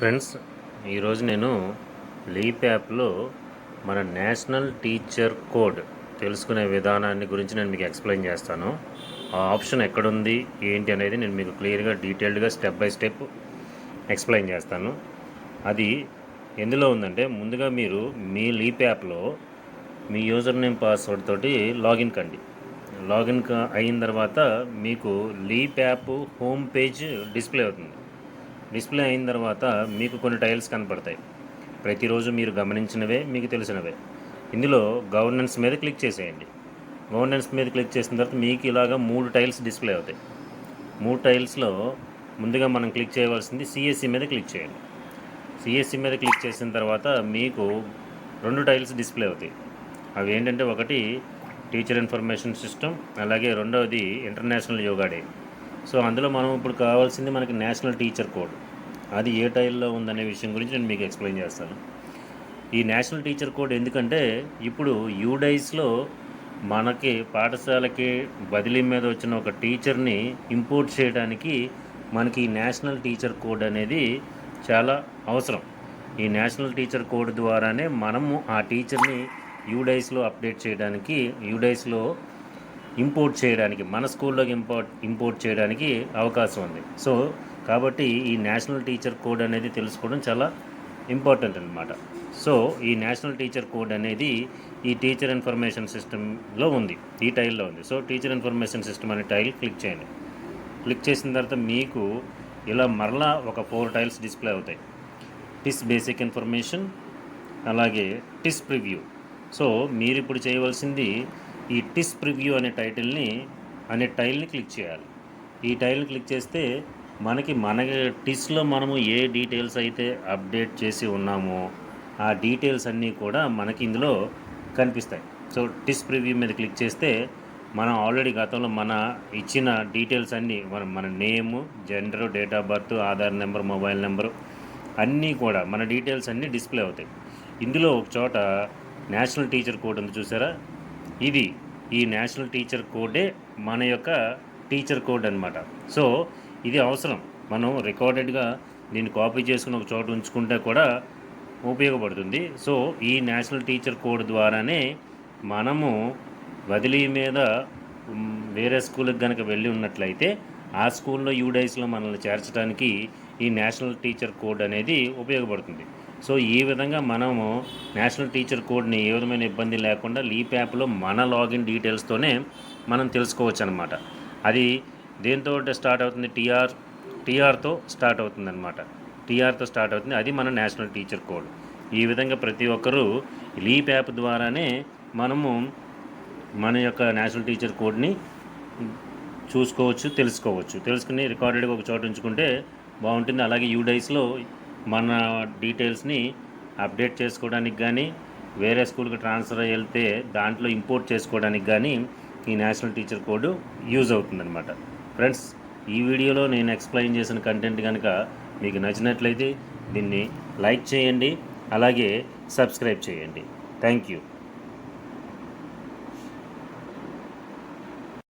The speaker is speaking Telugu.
ఫ్రెండ్స్ ఈరోజు నేను లీప్ యాప్లో మన నేషనల్ టీచర్ కోడ్ తెలుసుకునే విధానాన్ని గురించి నేను మీకు ఎక్స్ప్లెయిన్ చేస్తాను. ఆ ఆప్షన్ ఎక్కడుంది ఏంటి అనేది నేను మీకు క్లియర్గా డీటెయిల్డ్గా స్టెప్ బై స్టెప్ ఎక్స్ప్లెయిన్ చేస్తాను. అది ఎందులో ఉందంటే ముందుగా మీరు మీ లీప్ యాప్లో మీ యూజర్ నేమ్ పాస్వర్డ్ తోటి లాగిన్ కండి. లాగిన్ అయిన తర్వాత మీకు LEAP app home page display అవుతుంది. డిస్ప్లే అయిన తర్వాత మీకు కొన్ని టైల్స్ కనపడతాయి. ప్రతిరోజు మీరు గమనించినవే మీకు తెలిసినవే. ఇందులో గవర్నెన్స్ మీద క్లిక్ చేసేయండి. గవర్నెన్స్ మీద క్లిక్ చేసిన తర్వాత మీకు ఇలాగా మూడు టైల్స్ డిస్ప్లే అవుతాయి. మూడు టైల్స్లో ముందుగా మనం క్లిక్ చేయవలసింది సిఎస్సి మీద క్లిక్ చేయండి. సిఎస్సి మీద క్లిక్ చేసిన తర్వాత మీకు రెండు టైల్స్ డిస్ప్లే అవుతాయి. అవి ఏంటంటే ఒకటి టీచర్ ఇన్ఫర్మేషన్ సిస్టమ్ అలాగే రెండవది ఇంటర్నేషనల్ యోగా డే. సో అందులో మనం ఇప్పుడు కావాల్సింది మనకి నేషనల్ టీచర్ కోడ్. అది ఏ టైల్లో ఉందనే విషయం గురించి నేను మీకు ఎక్స్ప్లెయిన్ చేస్తాను. ఈ నేషనల్ టీచర్ కోడ్ ఎందుకంటే ఇప్పుడు యూడైస్లో మనకి పాఠశాలకి బదిలీ మీద వచ్చిన ఒక టీచర్ని ఇంపోర్ట్ చేయడానికి మనకి ఈ నేషనల్ టీచర్ కోడ్ అనేది చాలా అవసరం. ఈ నేషనల్ టీచర్ కోడ్ ద్వారానే మనము ఆ టీచర్ని యూడైస్లో అప్డేట్ చేయడానికి యూడైస్లో ఇంపోర్ట్ చేయడానికి మన స్కూల్లోకి ఇంపోర్ట్ ఇంపోర్ట్ చేయడానికి అవకాశం ఉంది. సో కాబట్టి ఈ నేషనల్ టీచర్ కోడ్ అనేది తెలుసుకోవడం చాలా ఇంపార్టెంట్ అనమాట సో ఈ నేషనల్ టీచర్ కోడ్ అనేది ఈ టీచర్ ఇన్ఫర్మేషన్ సిస్టంలో ఉంది ఈ టైల్లో ఉంది. సో టీచర్ ఇన్ఫర్మేషన్ సిస్టమ్ అనే టైల్ క్లిక్ చేయండి. క్లిక్ చేసిన తర్వాత మీకు ఇలా మరలా ఒక ఫోర్ టైల్స్ డిస్ప్లే అవుతాయి. టిస్ బేసిక్ ఇన్ఫర్మేషన్ అలాగే టిస్ ప్రివ్యూ. సో మీరు ఇప్పుడు చేయవలసింది ఈ టిస్ ప్రివ్యూ అనే టైటిల్ని అనే టైల్ని క్లిక్ చేయాలి. ఈ టైల్ని క్లిక్ చేస్తే మనకి మన టిస్లో మనము ఏ డీటెయిల్స్ అయితే అప్డేట్ చేసి ఉన్నామో ఆ డీటెయిల్స్ అన్నీ కూడా మనకి ఇందులో కనిపిస్తాయి. సో టిస్ ప్రివ్యూ మీద క్లిక్ చేస్తే మనం ఆల్రెడీ గతంలో మన ఇచ్చిన డీటెయిల్స్ అన్నీ మన మన name gender date of birth Aadhaar number mobile number అన్నీ కూడా మన డీటెయిల్స్ అన్నీ డిస్ప్లే అవుతాయి. ఇందులో ఒక చోట నేషనల్ టీచర్ కోడ్ ఉంది చూసారా? ఇది ఈ నేషనల్ టీచర్ కోడే మన యొక్క టీచర్ కోడ్ అనమాట సో ఇది అవసరం. మనం రికార్డెడ్గా దీన్ని కాపీ చేసుకుని ఒక చోట ఉంచుకుంటే కూడా ఉపయోగపడుతుంది. సో ఈ నేషనల్ టీచర్ కోడ్ ద్వారానే మనము బదిలీ మీద వేరే స్కూల్కి కనుక వెళ్ళి ఉన్నట్లయితే ఆ స్కూల్లో యూడైస్లో మనల్ని చేర్చడానికి ఈ నేషనల్ టీచర్ కోడ్ అనేది ఉపయోగపడుతుంది. సో ఈ విధంగా మనము నేషనల్ టీచర్ కోడ్ని ఏ విధమైన ఇబ్బంది లేకుండా లీప్ యాప్లో మన లాగిన్ డీటెయిల్స్తోనే మనం తెలుసుకోవచ్చు అనమాట అది దేంతో స్టార్ట్ అవుతుంది? టీఆర్ టీఆర్తో స్టార్ట్ అవుతుంది అనమాట టీఆర్తో స్టార్ట్ అవుతుంది. అది మన నేషనల్ టీచర్ కోడ్. ఈ విధంగా ప్రతి ఒక్కరూ లీప్ యాప్ ద్వారానే మనము మన యొక్క నేషనల్ టీచర్ కోడ్ని చూసుకోవచ్చు తెలుసుకోవచ్చు. తెలుసుకుని రికార్డెడ్గా ఒక చోట ఉంచుకుంటే బాగుంటుంది. అలాగే యూడైస్లో మన డీటెయిల్స్ని అప్డేట్ చేసుకోవడానికి కానీ వేరే స్కూల్కి ట్రాన్స్ఫర్ అయ్యి వెళ్తే దాంట్లో ఇంపోర్ట్ చేసుకోవడానికి కానీ ఈ నేషనల్ టీచర్ కోడ్ యూజ్ అవుతుందన్నమాట. ఫ్రెండ్స్ ఈ వీడియోలో నేను ఎక్స్ప్లెయిన్ చేసిన కంటెంట్ కనుక మీకు నచ్చినట్లయితే దీన్ని లైక్ చేయండి అలాగే సబ్స్క్రైబ్ చేయండి. Thank you.